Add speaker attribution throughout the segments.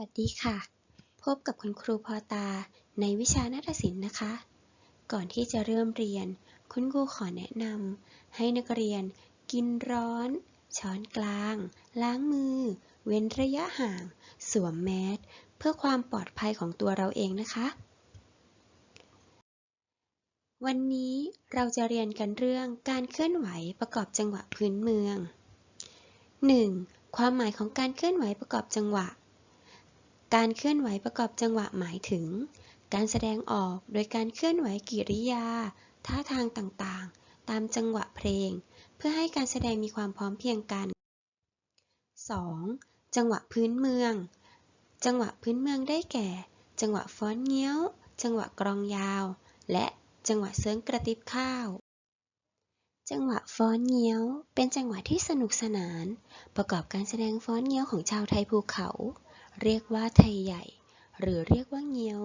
Speaker 1: วัสดีค่ะ พบกับคุณครูพอตาในวิชานาฏศิลป์นะคะ ก่อนที่จะเริ่มเรียน คุณครูขอแนะนำให้นักเรียนกินร้อน ช้อนกลาง ล้างมือ เว้นระยะห่าง สวมแมสเพื่อความปลอดภัยของตัวเราเองนะคะ วันนี้เราจะเรียนกันเรื่องการเคลื่อนไหวประกอบจังหวะพื้นเมือง 1. ความหมายของการเคลื่อนไหวประกอบจังหวะ การเคลื่อนไหวประกอบจังหวะหมายถึง การแสดงออกโดยการเคลื่อนไหวกิริยา ท่าทางต่างๆ ตามจังหวะเพลง เพื่อให้การแสดงมีความพร้อมเพียงกัน 2. จังหวะพื้นเมือง จังหวะพื้นเมืองได้แก่ จังหวะฟ้อนเงี้ยว จังหวะกรองยาว และจังหวะเสิร์งกระติบข้าว จังหวะฟ้อนเงี้ยว เป็นจังหวะที่สนุกสนาน ประกอบการแสดงฟ้อนเงี้ยวของชาวไทยภูเขา เรียกว่าไทยใหญ่ หรือเรียกว่าเงี้ยว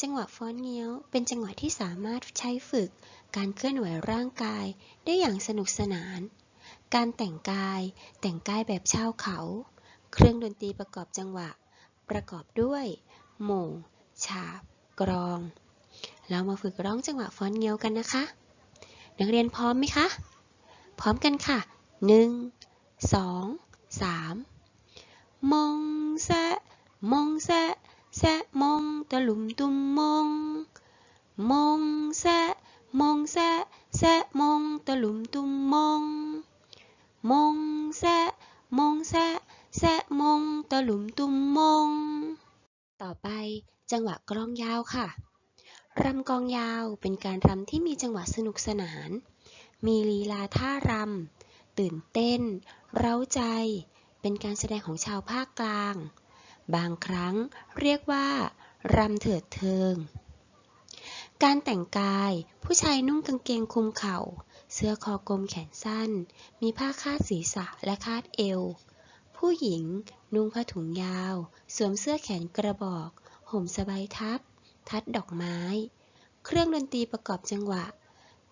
Speaker 1: จังหวะฟ้อนเงี้ยวเป็นจังหวะที่สามารถใช้ฝึก การเคลื่อนไหวร่างกายได้อย่างสนุกสนาน การแต่งกายแต่งกายแบบชาวเขา เครื่องดนตรีประกอบจังหวะ ประกอบด้วยหมู่ฉาบ กรอง เรามาฝึกร้องจังหวะฟ้อนเงี้ยวกันนะคะ นักเรียนพร้อมไหมคะ พร้อมกันค่ะหนึ่งสองสามมงแซะมงแซะแซะมงตะ ลุมตุ้มมง มงแซะมงแซะแซะมงตะลุมตุ้มมง มงแซะมงแซะแซะมงตะลุมตุ้มมง ต่อไปจังหวะกลองยาวค่ะ รำกองยาวเป็นการรำที่มีจังหวะสนุกสนาน มีลีลาท่ารำ ตื่นเต้น เร้าใจ เป็นการแสดงของชาวภาคกลาง บางครั้งเรียกว่า รำเถิดเทิง การแต่งกาย ผู้ชายนุ่งกางเกงคลุมเข่า เสื้อคอกลมแขนสั้น มีผ้าคาดศีรษะและคาดเอว ผู้หญิงนุ่งผ้าถุงยาว สวมเสื้อแขนกระบอก ห่มสบายทับ ทัดดอกไม้ เครื่องดนตรีประกอบจังหวะ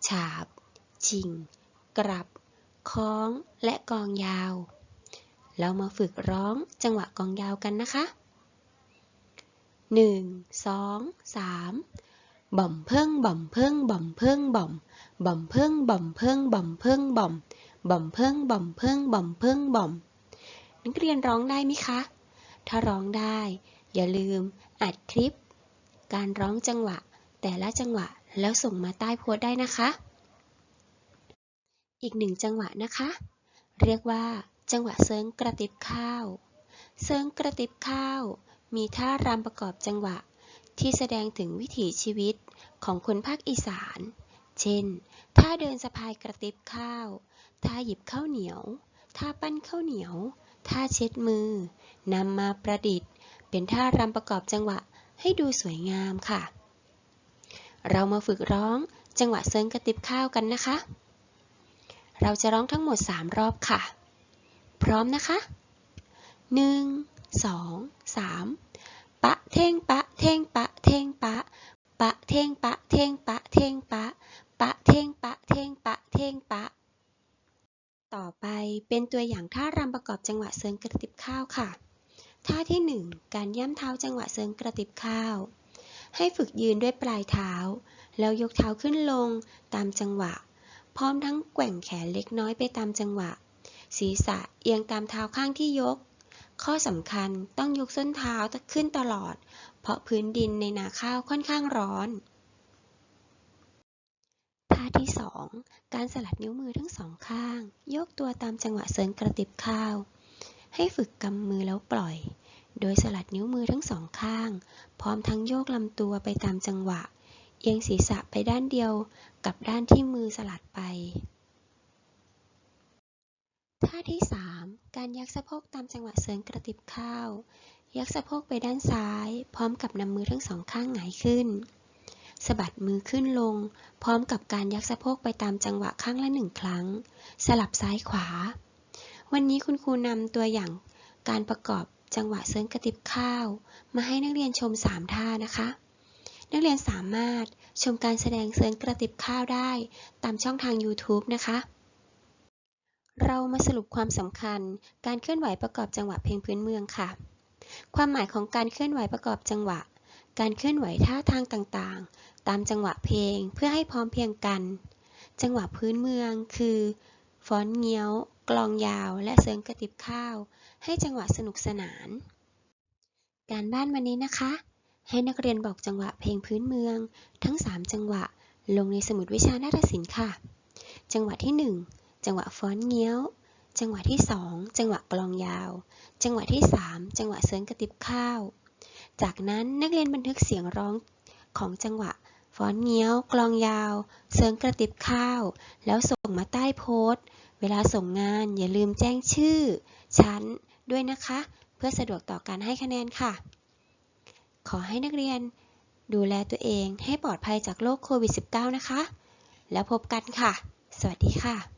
Speaker 1: ฉาบ ชิงกรับ คล้อง และกองยาว เรามาฝึกร้องจังหวะกองยาวกันนะคะ หนึ่งสองสามบ่อมเพิ่งบ่อมเพิ่งบ่อมเพิ่งบ่อมบ่อมเพิ่งบ่อมเพิ่งบ่อมเพิ่งบ่อมบ่อมเพิ่งบ่อมเพิ่งบ่อมเพิ่งบ่อมนักเรียนร้องได้ไหมคะ ถ้าร้องได้ อย่าลืมอัดคลิป การร้องจังหวะ แต่ละจังหวะแล้วส่งมาใต้โพสต์ได้นะคะ อีกหนึ่งจังหวะนะคะ เรียกว่า จังหวะเซิงกระติบข้าว เซิงกระติบข้าว มีท่ารำประกอบจังหวะ ที่แสดงถึงวิถีชีวิตของคนภาคอีสาน เช่น ท่าเดินสะพายกระติบข้าว ท่าหยิบข้าวเหนียว ท่าปั้นข้าวเหนียว ท่าเช็ดมือ นำมาประดิษฐ์ เป็นท่ารำประกอบจังหวะให้ดูสวยงามค่ะ เรามาฝึกร้องจังหวะเซิงกระติบข้าวกันนะคะ เราจะร้องทั้งหมด 3 รอบค่ะ พร้อมนะคะ 1 2 3ปะเท่งปะเท่งปะเท่งปะปะเท่งปะเท่งปะเท่งปะปะเท่งปะเท่งปะเท่งปะ ต่อไปเป็นตัวอย่างท่ารำประกอบจังหวะเซิงกระติบข้าวค่ะ ท่าที่ 1 การย่ำเท้าจังหวะเซิงกระติบข้าว ให้ฝึกยืนด้วยปลายเท้า แล้วยกเท้าขึ้นลงตามจังหวะ พร้อมทั้งแกว่งแขนเล็กน้อยไปตามจังหวะ ศีรษะเอียงตามเท้าข้างที่ยก ข้อสำคัญต้องยกส้นเท้าขึ้นตลอด เพราะพื้นดินในนาข้าวค่อนข้างร้อนท่าที่ 2 การสลัดนิ้วมือทั้งสองข้าง ยกตัวตามจังหวะเซินกระติบข้าว ให้ฝึกกำมือแล้วปล่อย โดยสลัดนิ้วมือทั้งสองข้าง พร้อมทั้งโยกลำตัวไปตามจังหวะ เอียงศีรษะไปด้านเดียวกับด้านที่มือสลัดไป ท่าที่ 3 การยักสะโพกตามจังหวะเสริงกระติบข้าว ยักสะโพกไปด้านซ้าย พร้อมกับนำมือทั้งสองข้างหงายขึ้นสะบัดมือขึ้นลง พร้อมกับการยักสะโพกไปตามจังหวะข้างละหนึ่งครั้ง สลับซ้ายขวา วันนี้คุณครูนำตัวอย่างการประกอบจังหวะเสริงกระติบข้าว มาให้นักเรียนชม 3 ท่านะคะ นักเรียนสามารถชมการแสดงเสริงกระติบข้าวได้ตามช่องทาง YouTube นะคะ เรามาสรุปความสำคัญ การเคลื่อนไหวประกอบจังหวะเพลงพื้นเมืองค่ะ ความหมายของการเคลื่อนไหวประกอบจังหวะ การเคลื่อนไหวท่าทางต่างๆ ตามจังหวะเพลงเพื่อให้พร้อมเพียงกัน จังหวะพื้นเมืองคือฟ้อนเงี้ยว กลองยาว และเสียงกระติบข้าว ให้จังหวะสนุกสนาน การบ้านวันนี้นะคะ ให้นักเรียนบอกจังหวะเพลงพื้นเมือง ทั้ง 3 จังหวะลงในสมุดวิชานาฏศิลป์ค่ะ จังหวะที่ 1 จังหวะฟ้อนเงี้ยว จังหวะที่ 2 จังหวะกลองยาว จังหวะที่ 3 จังหวะเสียงกระติบข้าว จากนั้นนักเรียนบันทึกเสียงร้องของจังหวะฟ้อนเงี้ยว กลองยาว เสียงกระติบข้าว แล้วส่งมาใต้โพสต์ เวลาส่งงานอย่าลืมแจ้งชื่อ ชั้นด้วยนะคะ เพื่อสะดวกต่อการให้คะแนนค่ะ ขอให้นักเรียนดูแลตัวเองให้ปลอดภัยจากโรคโควิด -19 นะคะ แล้วพบกันค่ะ สวัสดีค่ะ